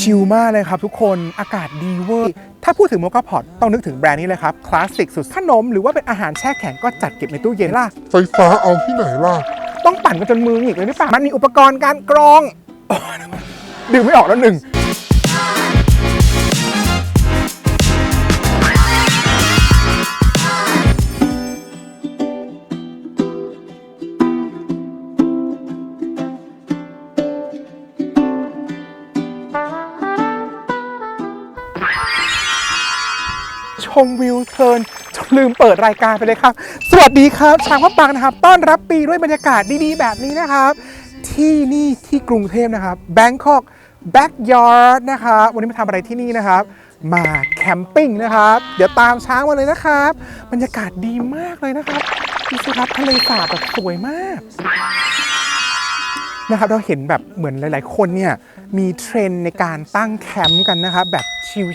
ชิลมากเลยครับทุกคนอากาศดีเวอร์ ถ้าพูดถึงโมกาพอตต้องนึกถึงแบรนด์นี้เลยครับ คลาสสิกสุดขนมหรือว่าเป็นอาหารแช่แข็งก็จัดเก็บในตู้เย็นล่ะ ไฟฟ้าเอาที่ไหนล่ะ ต้องปั่นกันจนมือหงิกเลยหรือเปล่ามันมีอุปกรณ์การกรองโอ้ยดึงไม่ออกแล้วหนึ่ง ชมวิวเพลินจนลืมเปิดรายการไปเลยครับ สวัสดีครับช้างพระปังนะครับ ต้อนรับปีด้วยบรรยากาศดีๆ แบบนี้นะครับ ที่นี่ที่กรุงเทพนะครับ Bangkok Backyard นะครับวันนี้มาทำอะไรที่นี่นะครับ มาแคมปิ้งนะครับ เดี๋ยวตามช้างมาเลยนะครับ บรรยากาศดีมากเลยนะครับดูสิครับทะเลสาบแบบสวยมาก นะครับเราเห็นแบบเหมือนหลาย ๆ คนเนี่ยมีเทรนในการตั้งแคมป์กันนะครับแบบ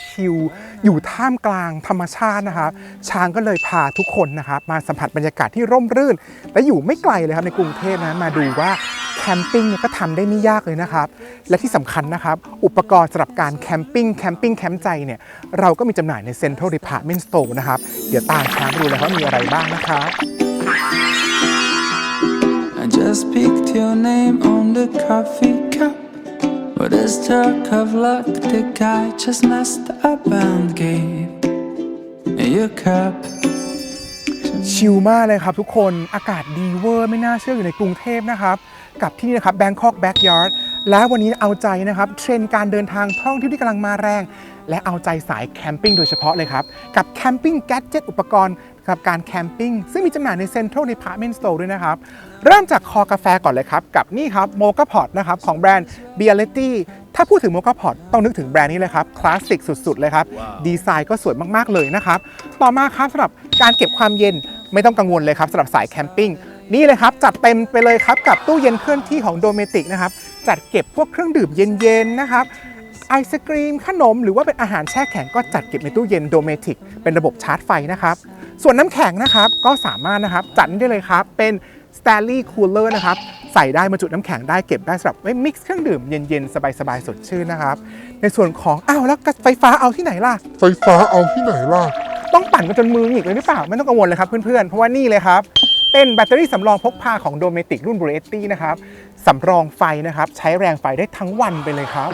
ชิลๆอยู่ท่ามกลางธรรมชาตินะครับช้างก็เลยพาทุกคนนะครับมาสัมผัสบรรยากาศที่ร่มรื่น และอยู่ไม่ไกลเลยครับในกรุงเทพนะมาดูว่าแคมปิ้งเนี่ยก็ทำได้ไม่ยากเลยนะครับ และที่สำคัญนะครับ อุปกรณ์สำหรับการแคมปิ้งแคมปิ้งแคมป์ใจเนี่ยเราก็มีจำหน่ายใน Central Department Store นะครับ เดี๋ยวตามช้างดูเลยว่ามีอะไรบ้างนะครับ I just picked your name on the coffee cup. But it's stroke of luck, the guy just messed up and gave your cup. ชิลมากเลยครับทุกคนอากาศดีเวอร์ไม่น่าเชื่ออยู่ในกรุงเทพนะครับ กับที่นี่นะครับ Bangkok Backyard และวันนี้เอาใจนะครับ เทรนด์การเดินทางท่องเที่ยวที่กำลังมาแรง และเอาใจสายแคมปิ้งโดยเฉพาะเลยครับ กับแคมปิ้งแก d เจ็ตอุปกรณ์ กับการแคมปิ้งซึ่งมีจำหน่ายใน Central Department Store ด้วยนะครับ เริ่มจากคอกาแฟก่อนเลยครับ กับนี่ครับโมกาพอตนะครับ ของแบรนด์ b i a l e t t y ถ้าพูดถึงโมกาพอตต้องนึกถึงแบรนด์นี้เลยครับ คลาสสิกสุด ๆ เลยครับ ดีไซน์ก็สวยมากๆเลยนะครับ ต่อมาครับสำหรับการเก็บความเย็นไม่ต้องกังวลเลยครับสำหรับสายแคมปิ้งนี่เลยครับจัดเต็มไปเลยครับกับตู้เย็นเคลื่อนที่ของโดเมติกนะครับจัดเก็บพวกเครื่องดื่มเย็นๆนะครับ ไอศกรีมขนม หรือว่าเป็นอาหารแช่แข็งก็จัดเก็บในตู้เย็นโดเมติกเป็นระบบชาร์จไฟนะครับ ส่วนน้ำแข็งนะครับก็สามารถนะครับจัดได้เลยครับ เป็น Stanley Cooler นะครับ ใส่ได้บรรจุน้ำแข็งได้เก็บได้สำหรับไว้มิกซ์เครื่องดื่มเย็น ๆ สบาย ๆ สดชื่นนะครับ ในส่วนของ อ้าว แล้วไฟฟ้าเอาที่ไหนล่ะ ไฟฟ้าเอาที่ไหนล่ะ ต้องปั่นกันจนมือหงิกเลยหรือเปล่า ไม่ต้องกังวลเลยครับเพื่อน ๆ เพราะว่านี่เลยครับ เป็นแบตเตอรี่สำรองพกพาของโดเมติกรุ่นบร e ตี้นะครับสำรองไฟนะครับ ใช้แรงไฟได้ทั้งวันไปเลยครับ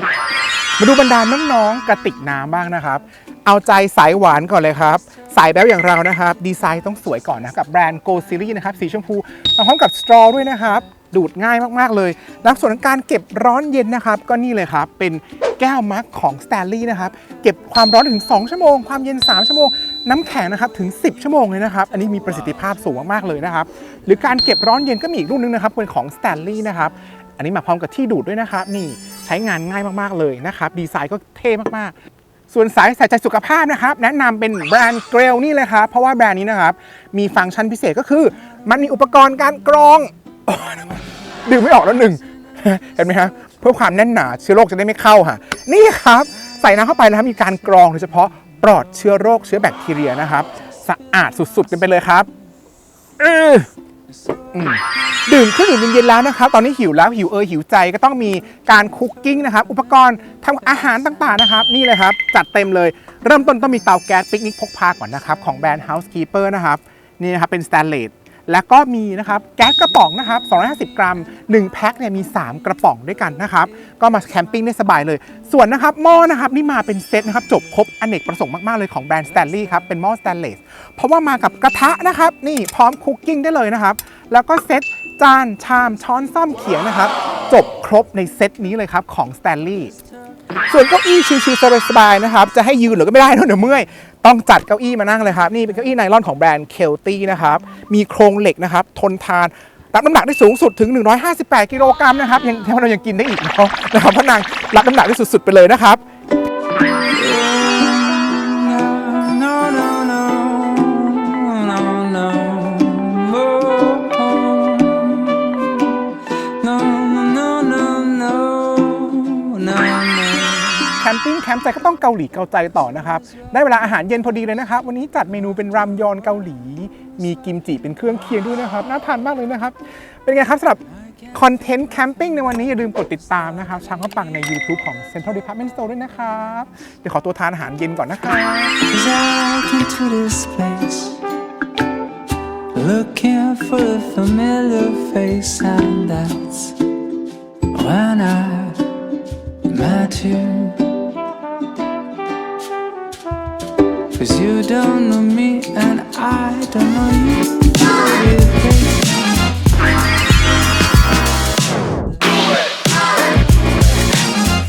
มาดูบรรดาน้องๆกระติกน้ำบ้างนะครับ เอาใจสายหวานก่อนเลยครับ สายแบ๊วอย่างเรานะครับ ดีไซน์ต้องสวยก่อนนะกับแบรนด์ Go Series นะครับ สีชมพูมาพร้อมกับสตรอด้วยนะครับ ดูดง่ายมากๆเลยแล้วส่วนการเก็บร้อนเย็นนะครับ ก็นี่เลยครับ เป็นแก้วมักของ Stanley นะครับ เก็บความร้อนถึง 2 ชั่วโมง ความเย็น 3 ชั่วโมง น้ำแข็งนะครับ ถึง 10 ชั่วโมงเลยนะครับ อันนี้มีประสิทธิภาพสูงมากๆเลยนะครับ หรือการเก็บร้อนเย็นก็มีอีกรุ่นนึงนะครับ เป็นของ Stanley นะครับ อันนี้มาพร้อมกับที่ดูดด้วยนะครับนี่ใช้งานง่ายมากๆเลยนะครับดีไซน์ก็เท่มากๆส่วนสายใส่ใจสุขภาพนะครับ แนะนำเป็นแบรนด์เกรลนี่เลยครับ เพราะว่าแบรนด์นี้นะครับ มีฟังก์ชันพิเศษก็คือ มันมีอุปกรณ์การกรองดึงไม่ออกแล้วหนึ่งเห็นไหมครับเพื่อความแน่นหนาเชื้อโรคจะได้ไม่เข้าค่ะ นี่ครับ ใส่น้ำเข้าไปนะครับมีการกรองโดยเฉพาะปลอดเชื้อโรคเชื้อแบคทีเรียนะครับ สะอาดสุดๆกันไปเลยครับอออืม ดื่มเครื่องดื่มเย็นๆแล้วนะครับตอนนี้หิวแล้วหิวเออหิวใจก็ต้องมีการคุกกิ้งนะครับอุปกรณ์ทำอาหารต่างๆนะครับนี่เลยครับจัดเต็มเลย เริ่มต้นต้องมีเตาแก๊สปิกนิกพกพาก่อนนะครับของแบรนด์ Housekeeper นะครับนี่นะครับเป็นสแตนเลส แล้วก็มีนะครับแก๊สกระป๋องนะครับ 250 กรัม 1 แพ็คเนี่ยมี 3 กระป๋องด้วยกันนะครับ ก็มาแคมปิ้งได้สบายเลย ส่วนนะครับหม้อนะครับนี่มาเป็นเซตนะครับจบครบอเนกประสงค์มากๆเลยของแบรนด์ Stanley ครับ เป็นหม้อสแตนเลส เพราะว่ามากับกระทะนะครับ นี่พร้อมคุกกิ้งได้เลยนะครับ แล้วก็เซตจานชามช้อนซ่อมเขียงนะครับ จบครบในเซตนี้เลยครับของ Stanley ส่วนเก้าอี้ชิลๆสบายๆนะครับ จะให้ยืนหรือก็ไม่ได้นะเดี๋ยวเมื่อย ต้องจัดเก้าอี้มานั่งเลยครับ นี่เป็นเก้าอี้ไนลอนของแบรนด์เคลตี้นะครับ มีโครงเหล็กนะครับ ทนทานรับน้ำหนักได้สูงสุดถึง 158 กิโลกรัมนะครับ ยังแถมเรายังกินได้อีกเนาะนะครับเพราะนางรับน้ำหนักได้สุดๆไปเลยนะครับ ติ้งแคมป์ใจก็ต้องเกาหลีเกาใจต่อนะครับ ได้เวลาอาหารเย็นพอดีเลยนะครับ วันนี้จัดเมนูเป็นรัมยอนเกาหลี มีกิมจิเป็นเครื่องเคียงด้วยนะครับ น่าทานมากเลยนะครับ เป็นไงครับสำหรับคอนเทนต์แคมปิ้งในวันนี้อย่าลืมกดติดตามนะครับช้างข้าปังใน YouTube ของ Central Department Store ด้วยนะครับ เดี๋ยวขอตัวทานอาหารเย็นก่อนนะครับ when I met you Cause you don't know me and I don't know you. Do you think?